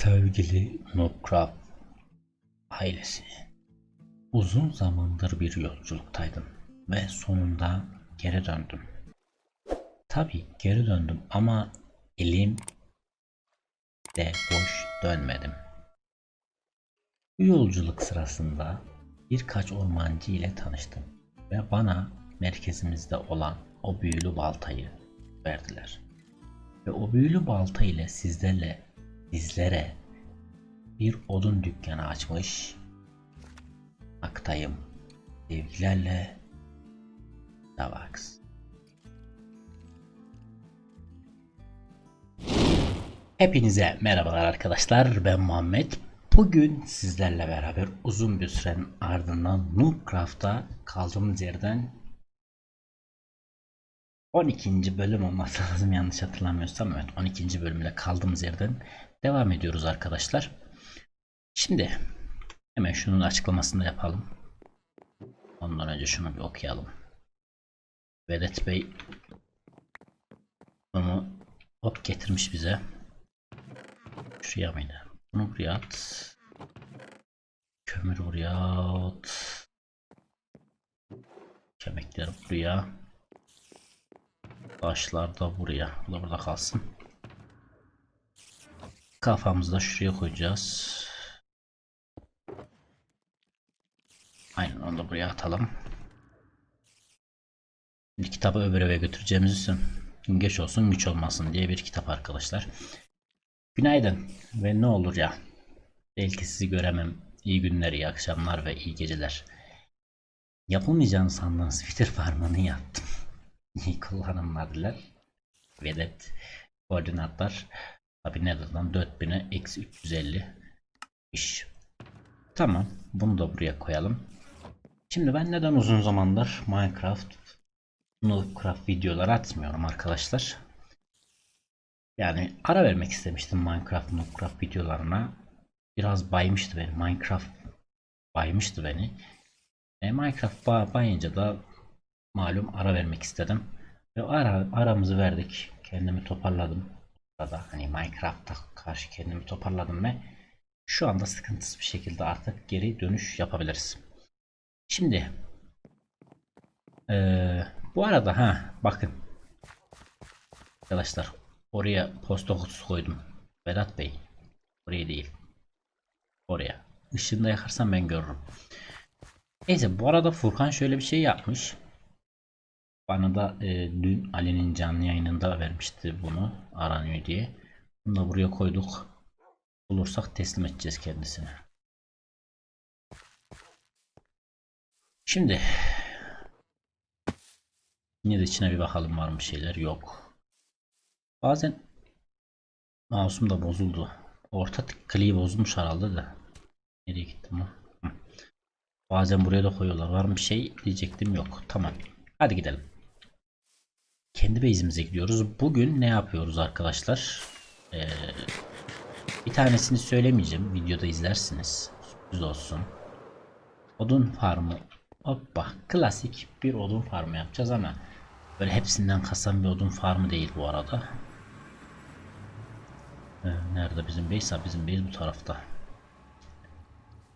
Sevgili Noobcraft ailesi, uzun zamandır bir yolculuktaydım ve sonunda geri döndüm. Tabii geri döndüm ama elim de boş dönmedim. Bu yolculuk sırasında birkaç ormancı ile tanıştım ve bana merkezimizde olan o büyülü baltayı verdiler. Ve o büyülü balta ile sizlerle bizlere bir odun dükkanı açmış. Aktayım. Sevgilerle Davax. Hepinize merhabalar arkadaşlar. Ben Muhammed. Bugün sizlerle beraber uzun bir sürenin ardından Noobcraft'ta kaldığımız yerden 12. bölüm olması lazım yanlış hatırlamıyorsam evet 12. bölümle kaldığımız yerden devam ediyoruz arkadaşlar. Şimdi hemen şunun açıklamasını yapalım. Ondan önce şunu bir okuyalım. Vedat Bey bunu hop getirmiş bize. Şuraya mıydı? Bunu buraya at. Kömür buraya at. Kemikler buraya. Taşlar da buraya. Bu da burada kalsın. Kafamızı da şuraya koyacağız. Aynen onu da buraya atalım. Şimdi kitabı öbür eve götüreceğimiz için geç olsun güç olmasın diye bir kitap arkadaşlar. Günaydın ve ne olur ya. Belki sizi göremem. İyi günler, iyi akşamlar ve iyi geceler. Yapılmayacağını sandığınız Twitter farmını yaptım. İyi kullanımlar diler. Vedet koordinatlar tabi nereden 4000'e eksi 350 iş. Tamam bunu da buraya koyalım. Şimdi ben neden uzun zamandır Minecraft Minecraft videoları atmıyorum arkadaşlar. Yani ara vermek istemiştim Minecraft Minecraft videolarına. Biraz baymıştı beni. Minecraft baymıştı beni. E, Minecraft ba- bayınca da malum ara vermek istedim. Ve ara, aramızı verdik. Kendimi toparladım. Burada hani Minecraft'a karşı kendimi toparladım ve şu anda sıkıntısız bir şekilde artık geri dönüş yapabiliriz. Şimdi eee, bu arada ha bakın arkadaşlar oraya posta kutusu koydum. Vedat Bey oraya değil oraya. Işığında yakarsam ben görürüm. Neyse bu arada Furkan şöyle bir şey yapmış. Bana da e, dün Ali'nin canlı yayınında vermişti bunu aranıyor diye. Bunu da buraya koyduk. Bulursak teslim edeceğiz kendisine. Şimdi yine de içine bir bakalım var mı şeyler yok. Bazen mouse'um da bozuldu. Orta kliği bozulmuş herhalde de. Nereye gittim? Hı. Bazen buraya da koyuyorlar. Var mı bir şey diyecektim yok. Tamam. Hadi gidelim. Kendi base'imize gidiyoruz. Bugün ne yapıyoruz arkadaşlar? Ee, bir tanesini söylemeyeceğim. Videoda izlersiniz. Sürpriz olsun. Odun farmı. Hoppa. Klasik bir odun farmı yapacağız ama böyle hepsinden kasan bir odun farmı değil bu arada. Ee, nerede bizim base? Ha, bizim base bu tarafta.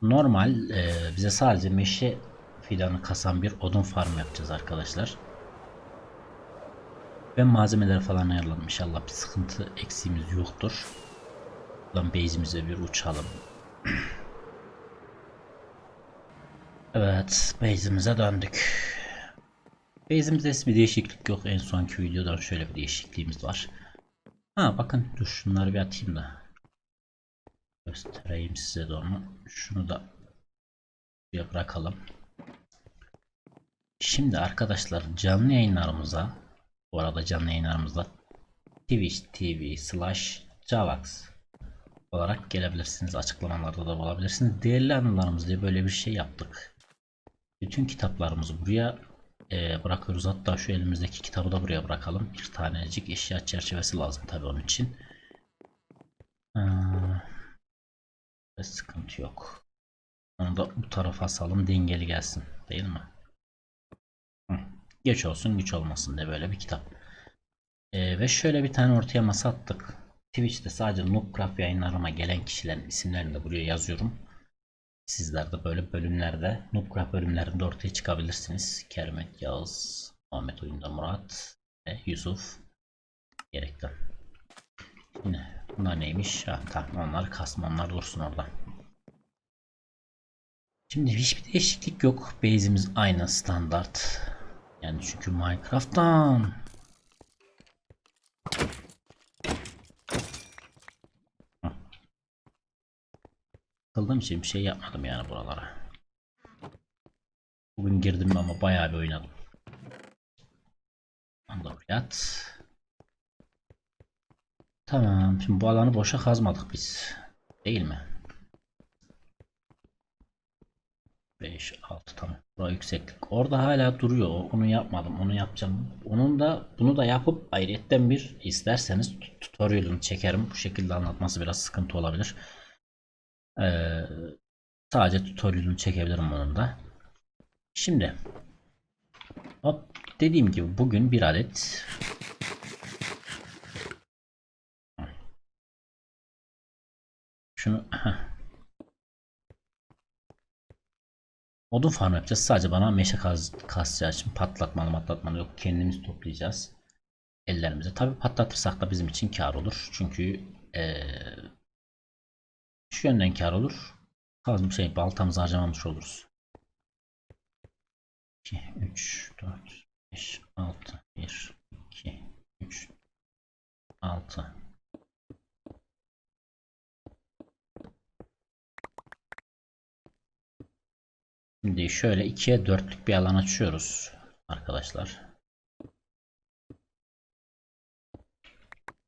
Normal e, bize sadece meşe fidanı kasan bir odun farmı yapacağız arkadaşlar. Ben malzemeleri falan ayarladım. İnşallah bir sıkıntı eksiğimiz yoktur. Buradan base'imize bir uçalım. evet base'imize döndük. Base'imizde bir değişiklik yok. En sonki videodan şöyle bir değişikliğimiz var. Ha bakın dur şunları bir atayım da. Göstereyim size de onu. Şunu da bırakalım. Şimdi arkadaşlar canlı yayınlarımıza bu arada canlı yayınlarımızda Twitch TV slash Javax olarak gelebilirsiniz. Açıklamalarda da bulabilirsiniz. Değerli anılarımız diye böyle bir şey yaptık. Bütün kitaplarımızı buraya e, bırakıyoruz. Hatta şu elimizdeki kitabı da buraya bırakalım. Bir tanecik eşya çerçevesi lazım tabii onun için. Ee, sıkıntı yok. Onu da bu tarafa asalım dengeli gelsin. Değil mi? Geç olsun güç olmasın diye böyle bir kitap. Ee, ve şöyle bir tane ortaya masa attık. Twitch'te sadece Noobcraft yayınlarıma gelen kişilerin isimlerini de buraya yazıyorum. Sizler de böyle bölümlerde Noobcraft bölümlerinde ortaya çıkabilirsiniz. Kermet, Yağız, Muhammed Oyunda Murat ve Yusuf gerekli. Yine bunlar neymiş? Ha, tamam onlar kasma onlar dursun orada. Şimdi hiçbir değişiklik yok. Base'imiz aynı standart. Yani çünkü Minecraft'tan Sıkıldığım için bir şey yapmadım yani buralara. Bugün girdim ama bayağı bir oynadım. Andoriyat. Tamam. Şimdi bu alanı boşa kazmadık biz. Değil mi? 5, 6 tamam. Burası yükseklik. Orada hala duruyor. Onu yapmadım. Onu yapacağım. Onun da bunu da yapıp ayrıyetten bir isterseniz tutorial'ını çekerim. Bu şekilde anlatması biraz sıkıntı olabilir. Ee, sadece tutorial'ını çekebilirim onun da. Şimdi hop dediğim gibi bugün bir adet şunu. Odun farm yapacağız. Sadece bana meşe kaz kasacağı için patlatmalı patlatmalı yok. Kendimiz toplayacağız. Ellerimize. Tabi patlatırsak da bizim için kar olur. Çünkü ee, şu yönden kar olur. Kazım şey baltamızı harcamamış oluruz. 2, 3, 4, 5, 6, 1, 2, 3, 6. Şimdi şöyle 2'ye 4'lük bir alan açıyoruz arkadaşlar.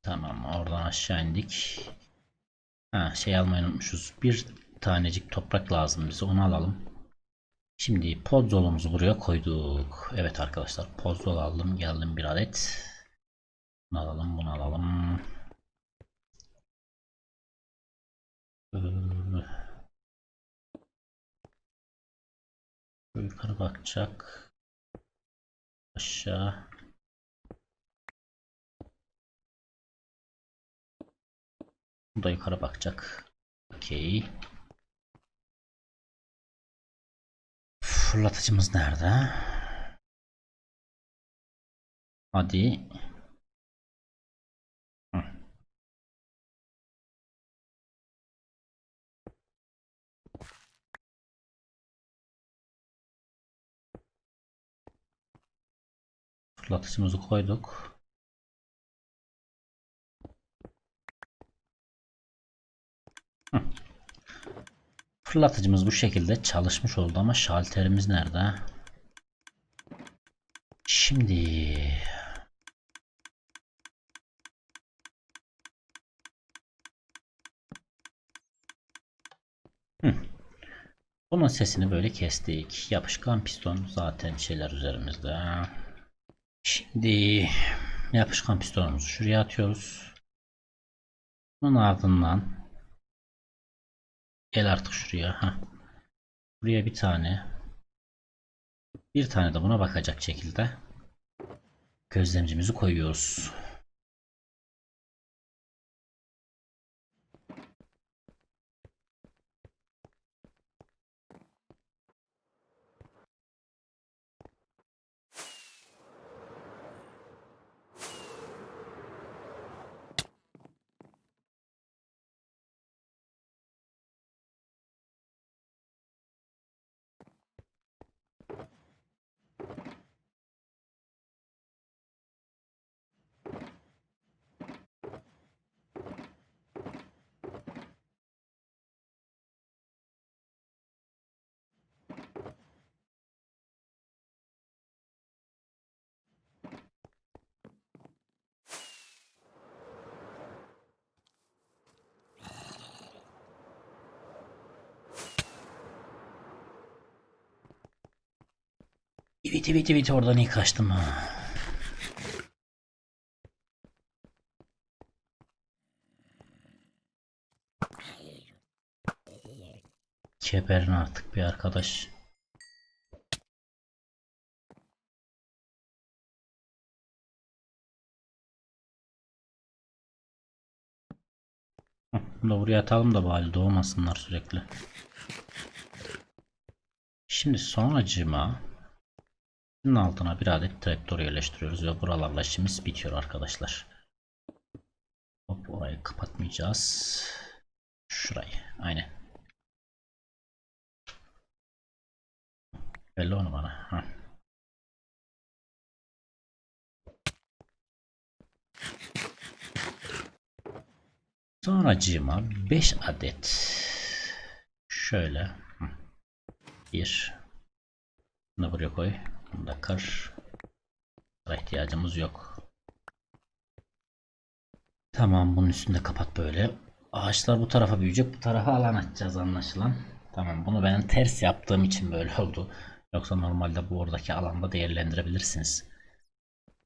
Tamam oradan aşağı indik. Ha, şey almayı unutmuşuz. Bir tanecik toprak lazım bize onu alalım. Şimdi podzolumuzu buraya koyduk. Evet arkadaşlar podzol aldım geldim bir adet. Bunu alalım bunu alalım. Yukarı bakacak. Aşağı. Bu da yukarı bakacak. Okey. Fırlatıcımız nerede? Hadi. Fırlatıcımızı koyduk. Hı. Fırlatıcımız bu şekilde çalışmış oldu ama şalterimiz nerede? Şimdi Hı. Bunun sesini böyle kestik. Yapışkan piston zaten şeyler üzerimizde. Şimdi yapışkan pistonumuzu şuraya atıyoruz. Bunun ardından Gel artık şuraya. Ha. Buraya bir tane. Bir tane de buna bakacak şekilde gözlemcimizi koyuyoruz. Evet evet evet oradan iyi kaçtım ha. Keberin artık bir arkadaş. Da buraya atalım da bari doğmasınlar sürekli. Şimdi sonracığıma bunun altına bir adet traktör yerleştiriyoruz ve buralarla işimiz bitiyor arkadaşlar. Hop orayı kapatmayacağız. Şurayı. Aynen. Belli onu bana. Ha. Sonracığıma 5 adet şöyle hı. bir bunu buraya koy. Bunu da kır. İhtiyacımız yok. Tamam bunun üstünde kapat böyle. Ağaçlar bu tarafa büyüyecek. Bu tarafa alan açacağız anlaşılan. Tamam bunu ben ters yaptığım için böyle oldu. Yoksa normalde bu oradaki alanda değerlendirebilirsiniz.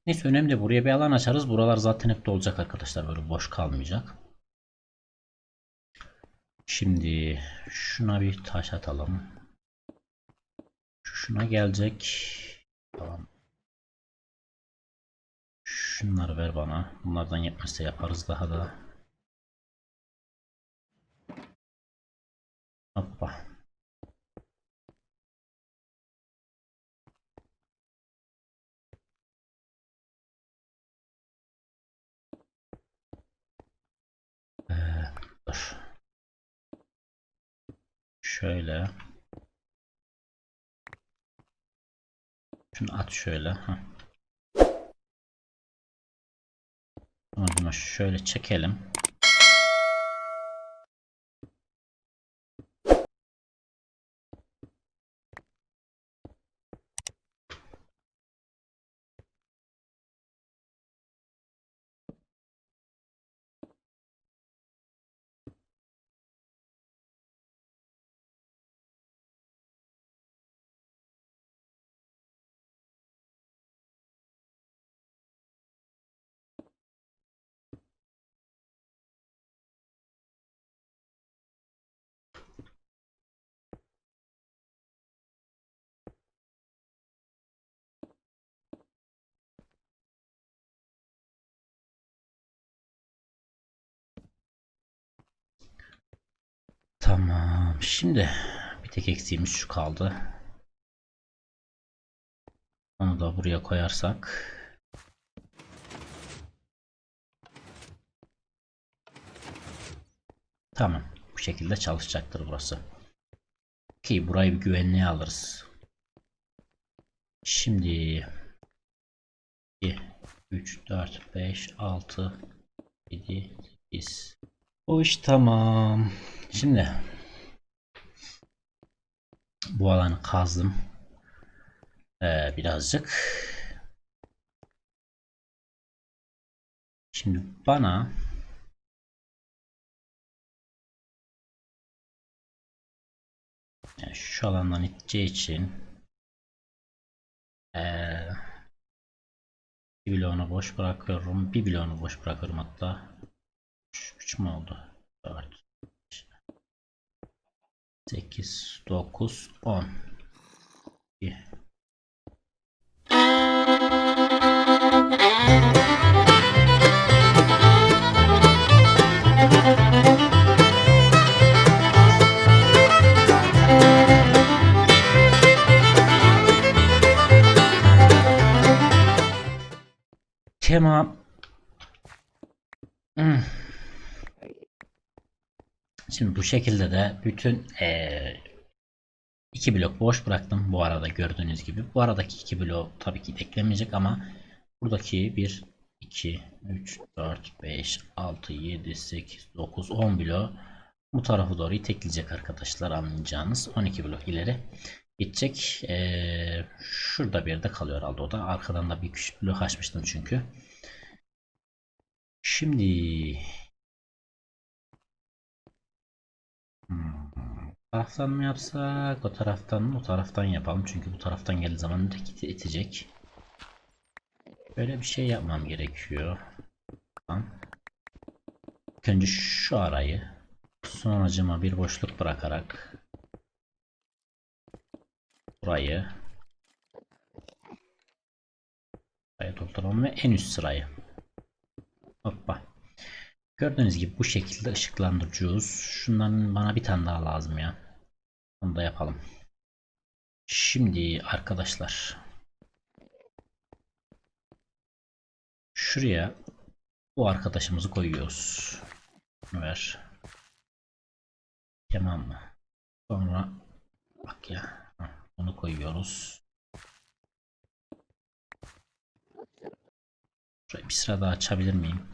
Neyse önemli. Buraya bir alan açarız. Buralar zaten hep dolacak arkadaşlar. Böyle boş kalmayacak. Şimdi şuna bir taş atalım. Şu Şuna gelecek. Tamam. Şunları ver bana. Bunlardan yetmezse yaparız daha da. Hoppa. Ee. Şöyle. Şunu at şöyle. Heh. Bunu şöyle çekelim. Tamam. Şimdi bir tek eksiğimiz şu kaldı. Onu da buraya koyarsak. Tamam. Bu şekilde çalışacaktır burası. Ki burayı bir güvenliğe alırız. Şimdi 2, 3, 4, 5, 6, 7, 8. O iş tamam. Şimdi bu alanı kazdım. Ee, birazcık. Şimdi bana yani şu alandan iteceği için ee, bir bloğunu boş bırakıyorum. Bir bloğunu boş bırakıyorum hatta. 3 mü oldu? 4 8 9 10 İyi. Tema Hmm. Şimdi bu şekilde de bütün eee, iki blok boş bıraktım bu arada gördüğünüz gibi. Bu aradaki iki blok tabii ki eklemeyecek ama buradaki 1 2 3 4 5 6 7 8 9 10 blok bu tarafa doğru itekleyecek arkadaşlar anlayacağınız 12 blok ileri gidecek. Eee, şurada bir yerde kalıyor herhalde o da. Arkadan da bir küçük blok açmıştım çünkü. Şimdi taraftan mı yapsak o taraftan mı o taraftan yapalım çünkü bu taraftan geldiği zaman öteki itecek. Böyle bir şey yapmam gerekiyor. Tamam. Önce şu arayı sonracıma bir boşluk bırakarak burayı burayı dolduralım ve en üst sırayı hoppa Gördüğünüz gibi bu şekilde ışıklandırıyoruz. Şundan bana bir tane daha lazım ya. Onu da yapalım. Şimdi arkadaşlar şuraya bu arkadaşımızı koyuyoruz. Şunu ver. Tamam mı? Sonra bak ya. Bunu koyuyoruz. Şurayı bir sıra daha açabilir miyim?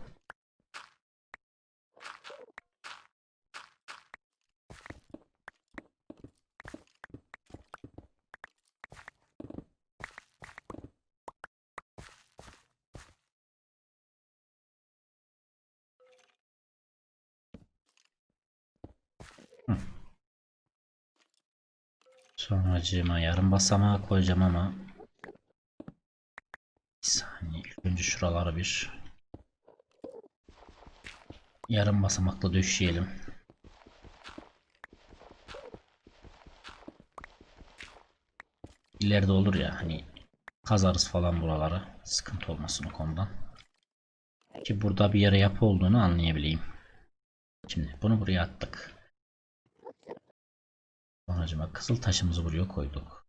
Sonracığıma yarım basamağa koyacağım ama bir saniye ilk önce şuraları bir yarım basamakla döşeyelim. İleride olur ya hani kazarız falan buraları sıkıntı olmasın o konudan. Ki burada bir yere yapı olduğunu anlayabileyim. Şimdi bunu buraya attık. Sonracıma kızıl taşımızı buraya koyduk.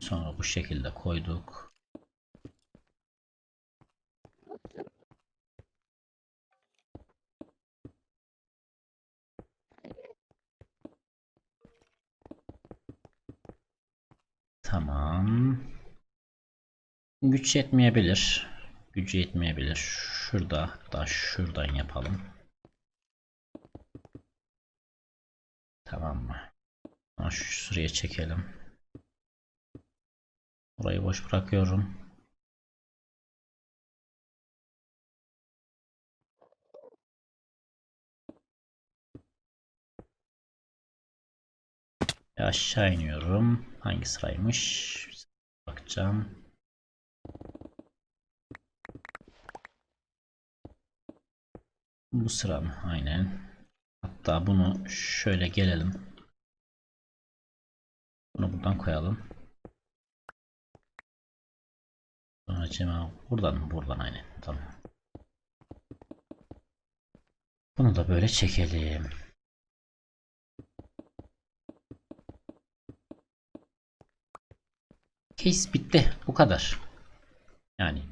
Sonra bu şekilde koyduk. Tamam. Güç yetmeyebilir. Gücü yetmeyebilir. Şurada hatta şuradan yapalım. Tamam mı? Ha, Şu sıraya çekelim. Burayı boş bırakıyorum. Aşağı iniyorum. Hangi sıraymış? Bakacağım. Bu sıra mı? Aynen. Hatta bunu şöyle gelelim. Bunu buradan koyalım. Sonra Cema buradan mı? Buradan aynen. Tamam. Bunu da böyle çekelim. Case bitti. Bu kadar. Yani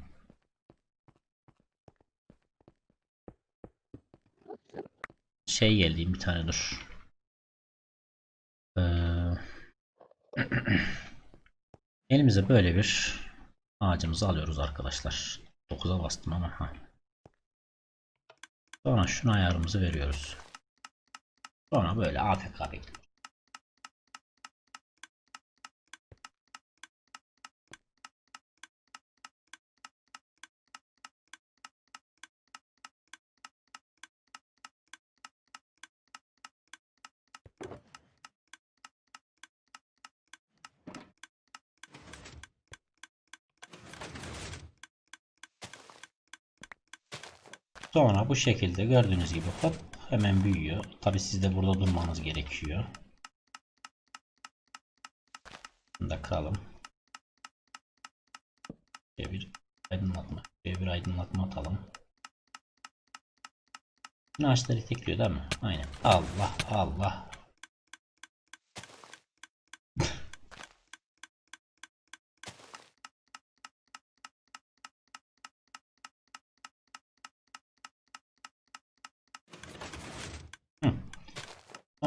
şey geldi bir tane dur. Ee, elimize böyle bir ağacımızı alıyoruz arkadaşlar. 9'a bastım ama ha. Sonra şuna ayarımızı veriyoruz. Sonra böyle AFK bekliyoruz. Sonra bu şekilde gördüğünüz gibi hop hemen büyüyor. Tabi siz de burada durmanız gerekiyor. Bunu da kıralım. Şöyle bir aydınlatma. Şöyle bir aydınlatma atalım. Bunu ağaçları tekliyor değil mi? Aynen. Allah Allah.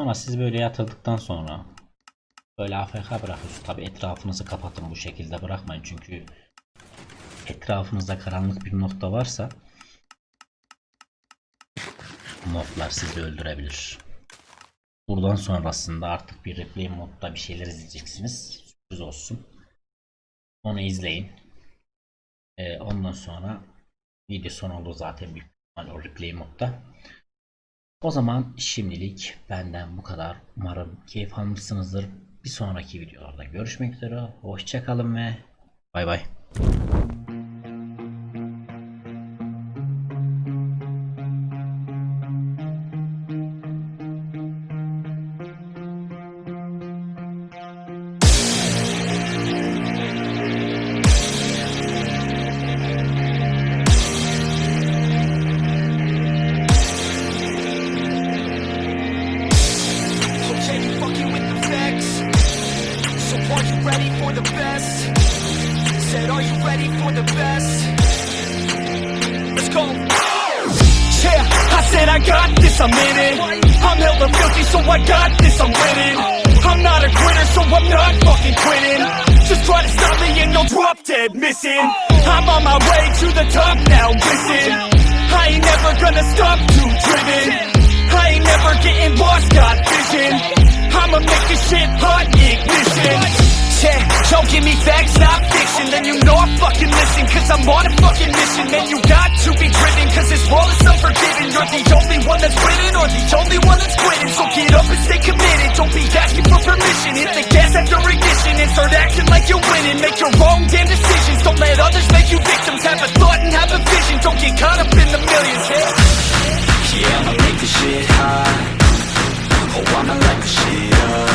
Sonra siz böyle yatırdıktan sonra böyle AFK bırakıyorsunuz. Tabi etrafınızı kapatın bu şekilde bırakmayın çünkü etrafınızda karanlık bir nokta varsa moblar sizi öldürebilir. Buradan sonrasında artık bir replay modda bir şeyler izleyeceksiniz. Sürpriz olsun. Onu izleyin. Ee, ondan sonra video son olur zaten büyük ihtimal o replay modda. O zaman şimdilik benden bu kadar. Umarım keyif almışsınızdır. Bir sonraki videolarda görüşmek üzere. Hoşçakalın ve bay bay. gonna stop Too driven I ain't never getting lost, got vision. I'ma make this shit hot ignition. Don't give me facts, not fiction. Then you know I fucking listen Cause I'm on a fucking mission. Man, you got to be driven Cause this world is unforgiving. You're the only one that's winning Or the only one that's quitting. So get up and stay committed. Don't be asking for permission. Hit the gas after ignition And start acting like you're winning. Make your wrong damn decisions. Don't let others make you victims. Have a thought and have a vision. Don't get caught up in the millions. Yeah, yeah I'ma make this shit hot Oh, I'ma light the shit up.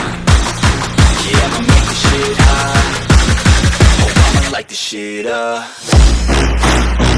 Yeah, I'ma make shit high. Oh, I'ma light this shit up.